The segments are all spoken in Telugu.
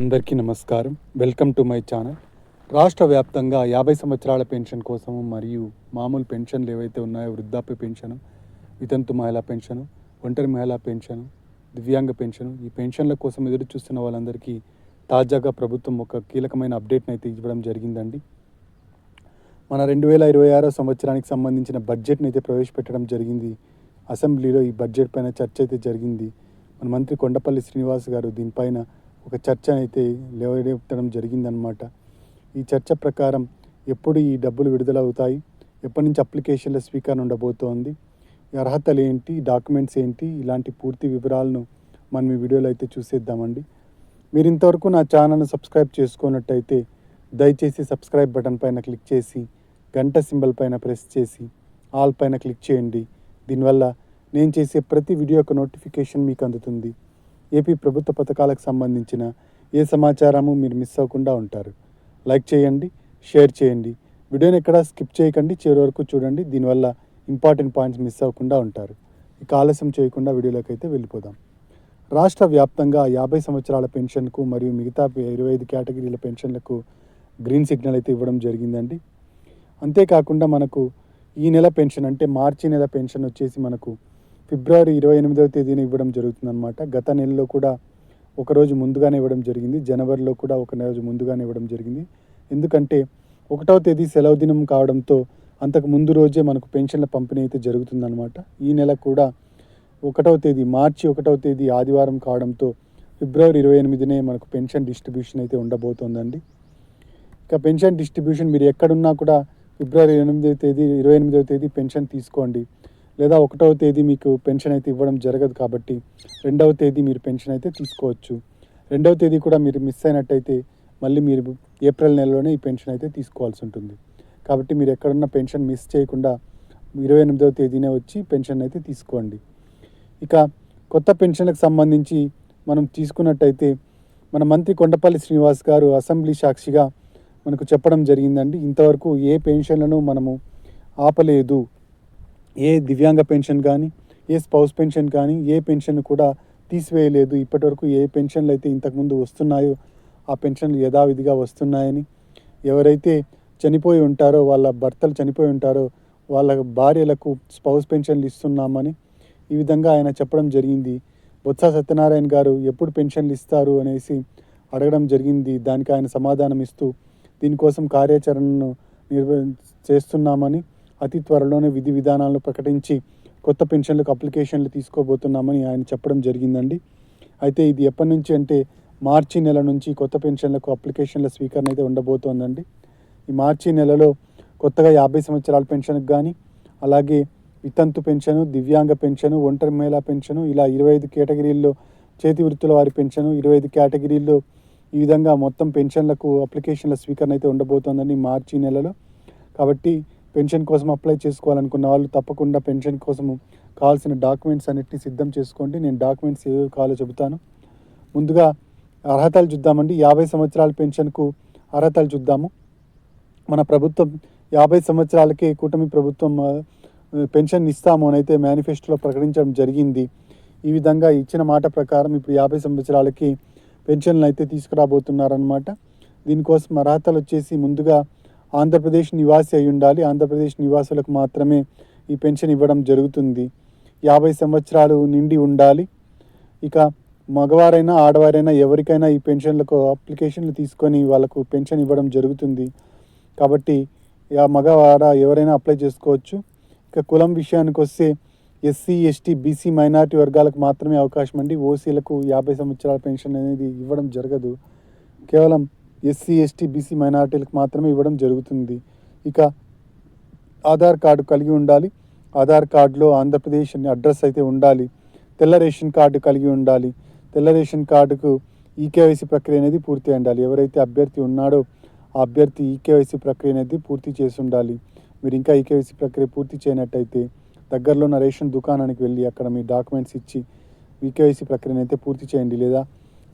అందరికీ నమస్కారం. Welcome to my channel. రాష్ట్ర వ్యాప్తంగా యాభై సంవత్సరాల పెన్షన్ కోసము మరియు మామూలు పెన్షన్లు ఏవైతే ఉన్నాయో వృద్ధాప్య పెన్షన్ వితంతు మహిళా పెన్షన్ ఒంటరి మహిళా పెన్షన్ దివ్యాంగ పెన్షన్ ఈ పెన్షన్ల కోసం ఎదురు చూస్తున్న వాళ్ళందరికీ తాజాగా ప్రభుత్వం ఒక కీలకమైన అప్డేట్ని అయితే ఇవ్వడం జరిగిందండి. మన రెండు వేల ఇరవై ఆరో సంవత్సరానికి సంబంధించిన బడ్జెట్ని అయితే ప్రవేశపెట్టడం జరిగింది. అసెంబ్లీలో ఈ బడ్జెట్ పైన చర్చ అయితే జరిగింది. మన మంత్రి కొండపల్లి శ్రీనివాస్ గారు దీనిపైన ఒక చర్చ అయితే లేవనెత్తడం జరిగిందనమాట ఈ చర్చ ప్రకారం ఎప్పుడు ఈ డబ్బులు విడుదల అవుతాయి ఎప్పటి నుంచి అప్లికేషన్ల స్వీకారం ఉండబోతోంది? అర్హతలు ఏంటి? డాక్యుమెంట్స్ ఏంటి? ఇలాంటి పూర్తి వివరాలను మనం ఈ వీడియోలో అయితే చూసేద్దామండి. మీరు ఇంతవరకు నా ఛానల్ను సబ్స్క్రైబ్ చేసుకున్నట్టయితే దయచేసి సబ్స్క్రైబ్ బటన్ పైన క్లిక్ చేసి గంట సింబల్ పైన ప్రెస్ చేసి ఆల్ పైన క్లిక్ చేయండి. దీనివల్ల నేను చేసే ప్రతి వీడియో యొక్క నోటిఫికేషన్ మీకు అందుతుంది. ఏపీ ప్రభుత్వ పథకాలకు సంబంధించిన ఏ సమాచారము మీరు మిస్ అవ్వకుండా ఉంటారు. లైక్ చేయండి షేర్ చేయండి. వీడియోని ఎక్కడ స్కిప్ చేయకండి చివరి వరకు చూడండి. దీనివల్ల ఇంపార్టెంట్ పాయింట్స్ మిస్ అవ్వకుండా ఉంటారు. ఇక ఆలస్యం చేయకుండా వీడియోలోకి అయితే వెళ్ళిపోదాం. రాష్ట్ర వ్యాప్తంగా యాభై సంవత్సరాల పెన్షన్కు మరియు మిగతా ఇరవై ఐదు కేటగిరీల పెన్షన్లకు గ్రీన్ సిగ్నల్ అయితే ఇవ్వడం జరిగిందండి. అంతేకాకుండా మనకు ఈ నెల పెన్షన్ అంటే మార్చి నెల పెన్షన్ వచ్చేసి మనకు ఫిబ్రవరి ఇరవై ఎనిమిదవ తేదీన ఇవ్వడం జరుగుతుందన్నమాట. గత నెలలో కూడా ఒకరోజు ముందుగానే ఇవ్వడం జరిగింది. జనవరిలో కూడా ఒక రోజు ముందుగానే ఇవ్వడం జరిగింది. ఎందుకంటే ఒకటవ తేదీ సెలవు దినం కావడంతో అంతకు ముందు రోజే మనకు పెన్షన్ల పంపిణీ అయితే జరుగుతుందన్నమాట. ఈ నెల కూడా ఒకటవ తేదీ మార్చి ఒకటవ తేదీ ఆదివారం కావడంతో ఫిబ్రవరి ఇరవై ఎనిమిదినే మనకు పెన్షన్ డిస్ట్రిబ్యూషన్ అయితే ఉండబోతోందండి. ఇక పెన్షన్ డిస్ట్రిబ్యూషన్ మీరు ఎక్కడున్నా కూడా ఫిబ్రవరి ఎనిమిదవ తేదీ ఇరవై ఎనిమిదవ తేదీ పెన్షన్ తీసుకోండి. లేదా ఒకటవ తేదీ మీకు పెన్షన్ అయితే ఇవ్వడం జరగదు కాబట్టి రెండవ తేదీ మీరు పెన్షన్ అయితే తీసుకోవచ్చు. రెండవ తేదీ కూడా మీరు మిస్ అయినట్టయితే మళ్ళీ మీరు ఏప్రిల్ నెలలోనే ఈ పెన్షన్ అయితే తీసుకోవాల్సి ఉంటుంది. కాబట్టి మీరు ఎక్కడున్న పెన్షన్ మిస్ చేయకుండా ఇరవై ఎనిమిదవ తేదీనే వచ్చి పెన్షన్ అయితే తీసుకోండి. ఇక కొత్త పెన్షన్లకు సంబంధించి మనం తీసుకున్నట్టయితే మన మంత్రి కొండపల్లి శ్రీనివాస్ గారు అసెంబ్లీ సాక్షిగా మనకు చెప్పడం జరిగిందండి. ఇంతవరకు ఏ పెన్షన్లను మనము ఆపలేదు. ఏ దివ్యాంగ పెన్షన్ కానీ ఏ స్పౌస్ పెన్షన్ కానీ ఏ పెన్షన్ కూడా తీసివేయలేదు. ఇప్పటివరకు ఏ పెన్షన్లు అయితే ఇంతకుముందు వస్తున్నాయో ఆ పెన్షన్లు యథావిధిగా వస్తున్నాయని ఎవరైతే చనిపోయి ఉంటారో వాళ్ళ భర్తలు చనిపోయి ఉంటారో వాళ్ళ భార్యలకు స్పౌస్ పెన్షన్లు ఇస్తున్నామని ఈ విధంగా ఆయన చెప్పడం జరిగింది. బొత్స సత్యనారాయణ గారు ఎప్పుడు పెన్షన్లు ఇస్తారు అనేసి అడగడం జరిగింది. దానికి ఆయన సమాధానం ఇస్తూ దీనికోసం కార్యాచరణను నిర్వ చేస్తున్నామని అతి త్వరలోనే విధి విధానాలను ప్రకటించి కొత్త పెన్షన్లకు అప్లికేషన్లు తీసుకోబోతున్నామని ఆయన చెప్పడం జరిగిందండి. అయితే ఇది ఎప్పటి నుంచి అంటే మార్చి నెల నుంచి కొత్త పెన్షన్లకు అప్లికేషన్ల స్వీకరణ అయితే ఉండబోతోందండి. ఈ మార్చి నెలలో కొత్తగా యాభై సంవత్సరాల పెన్షన్కి కానీ అలాగే వితంతు పెన్షను దివ్యాంగ పెన్షను ఒంటరి మహిళా పెన్షను ఇలా ఇరవై ఐదు కేటగిరీల్లో చేతి వృత్తుల వారి పెన్షను ఇరవై ఐదు కేటగిరీల్లో ఈ విధంగా మొత్తం పెన్షన్లకు అప్లికేషన్ల స్వీకరణ అయితే ఉండబోతోందండి మార్చి నెలలో. కాబట్టి పెన్షన్ కోసం అప్లై చేసుకోవాలనుకున్న వాళ్ళు తప్పకుండా పెన్షన్ కోసము కావాల్సిన డాక్యుమెంట్స్ అన్నిటిని సిద్ధం చేసుకోండి. నేను డాక్యుమెంట్స్ ఏవి కావాలో చెబుతాను. ముందుగా అర్హతలు చూద్దామండి. యాభై సంవత్సరాల పెన్షన్కు అర్హతలు చూద్దాము. మన ప్రభుత్వం యాభై సంవత్సరాలకే కూటమి ప్రభుత్వం పెన్షన్ ఇస్తాము అని అయితే మేనిఫెస్టోలో ప్రకటించడం జరిగింది. ఈ విధంగా ఇచ్చిన మాట ప్రకారం ఇప్పుడు యాభై సంవత్సరాలకి పెన్షన్లు అయితే తీసుకురాబోతున్నారనమాట దీనికోసం అర్హతలు వచ్చేసి ముందుగా ఆంధ్రప్రదేశ్ నివాసి అయి ఉండాలి. ఆంధ్రప్రదేశ్ నివాసులకు మాత్రమే ఈ పెన్షన్ ఇవ్వడం జరుగుతుంది. యాభై సంవత్సరాలు నిండి ఉండాలి. ఇక మగవారైనా ఆడవారైనా ఎవరికైనా ఈ పెన్షన్లకు అప్లికేషన్లు తీసుకొని వాళ్ళకు పెన్షన్ ఇవ్వడం జరుగుతుంది. కాబట్టి ఆ మగవాడ ఎవరైనా అప్లై చేసుకోవచ్చు. ఇక కులం విషయానికి వస్తే ఎస్సీ ఎస్టీ బీసీ మైనారిటీ వర్గాలకు మాత్రమే అవకాశం అండి. ఓసీలకు యాభై సంవత్సరాల పెన్షన్ అనేది ఇవ్వడం జరగదు. కేవలం ఎస్సీ ఎస్టీ బీసీ మైనారిటీలకు మాత్రమే ఇవ్వడం జరుగుతుంది. ఇక ఆధార్ కార్డు కలిగి ఉండాలి. ఆధార్ కార్డులో ఆంధ్రప్రదేశ్ అనే అడ్రస్ అయితే ఉండాలి. తెల్ల రేషన్ కార్డు కలిగి ఉండాలి. తెల్ల రేషన్ కార్డుకు ఈకేవైసీ ప్రక్రియ అనేది పూర్తి ఉండాలి. ఎవరైతే అభ్యర్థి ఉన్నాడో ఆ అభ్యర్థి ఈకేవైసీ ప్రక్రియ అనేది పూర్తి చేసి ఉండాలి. మీరు ఇంకా ఈకేవైసీ ప్రక్రియ పూర్తి చేయనట్టయితే దగ్గరలో ఉన్న రేషన్ దుకాణానికి వెళ్ళి అక్కడ మీ డాక్యుమెంట్స్ ఇచ్చి ఈకేవైసీ ప్రక్రియను అయితే పూర్తి చేయండి. లేదా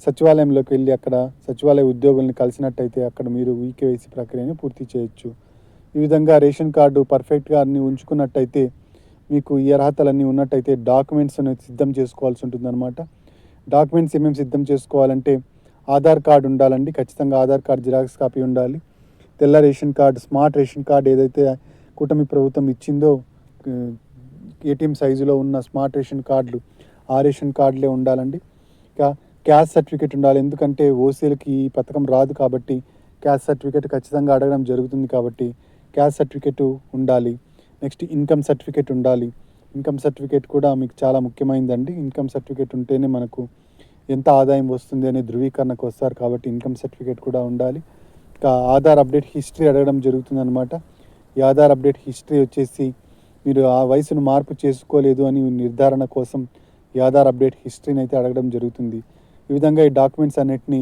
సచివాలయంలోకి వెళ్ళి అక్కడ సచివాలయ ఉద్యోగుల్ని కలిసినట్టయితే అక్కడ మీరు వీకేవైసీ ప్రక్రియని పూర్తి చేయొచ్చు. ఈ విధంగా రేషన్ కార్డు పర్ఫెక్ట్గా అన్ని ఉంచుకున్నట్టయితే మీకు ఈ అర్హతలన్నీ ఉన్నట్టయితే డాక్యుమెంట్స్ అనేది సిద్ధం చేసుకోవాల్సి ఉంటుందన్నమాట. డాక్యుమెంట్స్ ఏమేమి సిద్ధం చేసుకోవాలంటే ఆధార్ కార్డు ఉండాలండి ఖచ్చితంగా ఆధార్ కార్డు జిరాక్స్ కాపీ ఉండాలి. తెల్ల ration card smart ration card ఏదైతే కూటమి ప్రభుత్వం ఇచ్చిందో ఏటీఎం సైజులో ఉన్న స్మార్ట్ రేషన్ కార్డులు ఆ రేషన్ కార్డులే ఉండాలండి. ఇంకా క్యాస్ట్ సర్టిఫికేట్ ఉండాలి. ఎందుకంటే ఓసీలకి ఈ పథకం రాదు కాబట్టి క్యాస్ట్ సర్టిఫికేట్ ఖచ్చితంగా అడగడం జరుగుతుంది కాబట్టి క్యాస్ట్ సర్టిఫికేట్ ఉండాలి. నెక్స్ట్ ఇన్కమ్ సర్టిఫికేట్ ఉండాలి. ఇన్కమ్ సర్టిఫికేట్ కూడా మీకు చాలా ముఖ్యమైనదండి ఇన్కమ్ సర్టిఫికేట్ ఉంటేనే మనకు ఎంత ఆదాయం వస్తుంది అనే ధృవీకరణకు వస్తారు కాబట్టి ఇన్కమ్ సర్టిఫికేట్ కూడా ఉండాలి. ఇంకా ఆధార్ అప్డేట్ హిస్టరీ అడగడం జరుగుతుంది అనమాట ఈ ఆధార్ అప్డేట్ హిస్టరీ వచ్చేసి మీరు ఆ వయసును మార్పు చేసుకోలేదు అని నిర్ధారణ కోసం ఈ ఆధార్ అప్డేట్ హిస్టరీని అయితే అడగడం జరుగుతుంది. ఈ విధంగా ఈ డాక్యుమెంట్స్ అన్నిటిని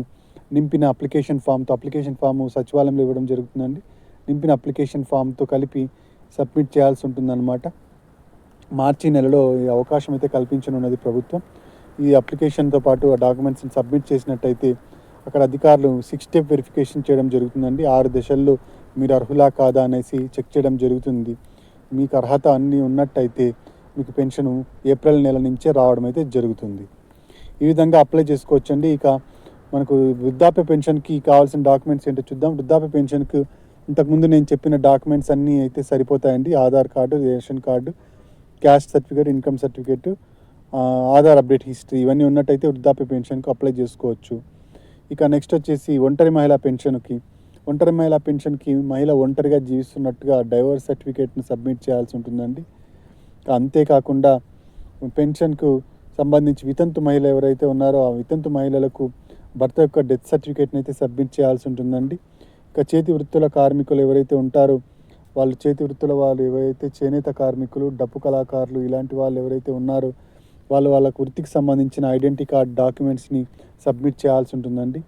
నింపిన అప్లికేషన్ ఫామ్తో అప్లికేషన్ ఫామ్ సచివాలయంలో ఇవ్వడం జరుగుతుందండి. నింపిన అప్లికేషన్ ఫామ్తో కలిపి సబ్మిట్ చేయాల్సి ఉంటుందన్నమాట. మార్చి నెలలో ఈ అవకాశం అయితే కల్పించనున్నది ప్రభుత్వం. ఈ అప్లికేషన్తో పాటు ఆ డాక్యుమెంట్స్ని సబ్మిట్ చేసినట్టయితే అక్కడ అధికారులు సిక్స్ స్టెప్ వెరిఫికేషన్ చేయడం జరుగుతుందండి. ఆరు దశల్లో మీరు అర్హులా కాదా అనేసి చెక్ చేయడం జరుగుతుంది. మీకు అర్హత అన్నీ ఉన్నట్టయితే మీకు పెన్షన్ ఏప్రిల్ నెల నుంచే రావడం అయితే జరుగుతుంది. ఈ విధంగా అప్లై చేసుకోవచ్చండి. ఇక మనకు వృద్ధాప్య పెన్షన్కి కావాల్సిన డాక్యుమెంట్స్ ఏంటో చూద్దాం. వృద్ధాప్య పెన్షన్కు ఇంతకుముందు నేను చెప్పిన డాక్యుమెంట్స్ అన్నీ అయితే సరిపోతాయండి. Aadhaar card ration card caste certificate income certificate Aadhaar update history ఇవన్నీ ఉన్నట్టయితే వృద్ధాప్య పెన్షన్కి అప్లై చేసుకోవచ్చు. ఇక నెక్స్ట్ వచ్చేసి ఒంటరి మహిళా పెన్షన్కి. ఒంటరి మహిళా పెన్షన్కి మహిళ ఒంటరిగా జీవిస్తున్నట్టుగా డైవర్స్ సర్టిఫికేట్ను సబ్మిట్ చేయాల్సి ఉంటుందండి. అంతేకాకుండా పెన్షన్కు సంబంధించి వితంతు మహిళ ఎవరైతే ఉన్నారో ఆ వితంతు మహిళలకు భర్త యొక్క డెత్ సర్టిఫికేట్ని అయితే సబ్మిట్ చేయాల్సి ఉంటుందండి. ఇక చేతి వృత్తుల కార్మికులు ఎవరైతే ఉంటారో వాళ్ళు చేతి వృత్తుల వాళ్ళు ఎవరైతే చేనేత కార్మికులు డప్పు కళాకారులు ఇలాంటి వాళ్ళు ఎవరైతే ఉన్నారో వాళ్ళు వాళ్ళ వృత్తికి సంబంధించిన ఐడెంటిటీ కార్డ్ డాక్యుమెంట్స్ని సబ్మిట్ చేయాల్సి ఉంటుందండి.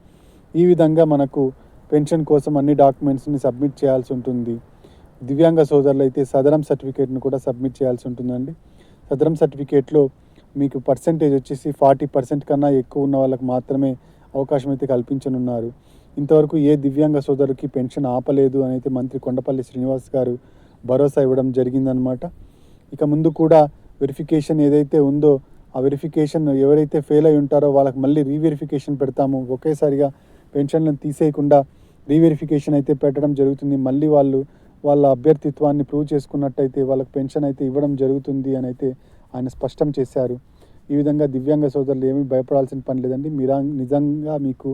ఈ విధంగా మనకు పెన్షన్ కోసం అన్ని డాక్యుమెంట్స్ని సబ్మిట్ చేయాల్సి ఉంటుంది. దివ్యాంగ సోదరులు అయితే సదరం సర్టిఫికేట్ను కూడా సబ్మిట్ చేయాల్సి ఉంటుందండి. సదరం సర్టిఫికేట్లో మీకు పర్సంటేజ్ వచ్చేసి ఫార్టీ పర్సెంట్ కన్నా ఎక్కువ ఉన్న వాళ్ళకి మాత్రమే అవకాశం అయితే కల్పించనున్నారు. ఇంతవరకు ఏ దివ్యాంగ సోదరుకి పెన్షన్ ఆపలేదు అని అయితే మంత్రి కొండపల్లి శ్రీనివాస్ గారు భరోసా ఇవ్వడం జరిగిందనమాట ఇక ముందు కూడా వెరిఫికేషన్ ఏదైతే ఉందో ఆ వెరిఫికేషన్ ఎవరైతే ఫెయిల్ అయి ఉంటారో వాళ్ళకి మళ్ళీ రీవెరిఫికేషన్ పెడతాము. ఒకేసారిగా పెన్షన్లను తీసేయకుండా రీవెరిఫికేషన్ అయితే పెట్టడం జరుగుతుంది. మళ్ళీ వాళ్ళు వాళ్ళ అభ్యర్థిత్వాన్ని ప్రూవ్ చేసుకున్నట్టయితే వాళ్ళకి పెన్షన్ అయితే ఇవ్వడం జరుగుతుంది అని అయితే ఆయన స్పష్టం చేశారు. ఈ విధంగా దివ్యాంగ సోదరులు ఏమీ భయపడాల్సిన పని లేదండి. మీరా నిజంగా మీకు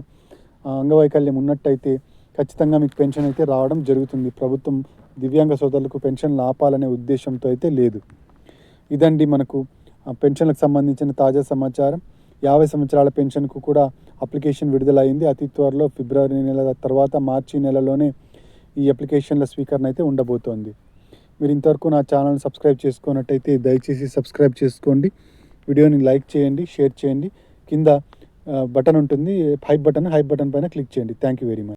అంగవైకల్యం ఉన్నట్టయితే ఖచ్చితంగా మీకు పెన్షన్ అయితే రావడం జరుగుతుంది. ప్రభుత్వం దివ్యాంగ సోదరులకు పెన్షన్లు ఆపాలనే ఉద్దేశంతో అయితే లేదు. ఇదండి మనకు పెన్షన్లకు సంబంధించిన తాజా సమాచారం. యాభై సంవత్సరాల పెన్షన్కు కూడా అప్లికేషన్ విడుదలైంది. అతి త్వరలో ఫిబ్రవరి నెల తర్వాత మార్చి నెలలోనే ఈ అప్లికేషన్ల స్వీకరణ అయితే ఉండబోతోంది. మీరు ఇంతవరకు నా ఛానల్ సబ్స్క్రైబ్ చేసుకున్నట్టయితే దయచేసి సబ్స్క్రైబ్ చేసుకోండి. వీడియోని లైక్ చేయండి షేర్ చేయండి. కింద బటన్ ఉంటుంది హైప్ బటన్ హైప్ బటన్ పైన క్లిక్ చేయండి. Thank you very much.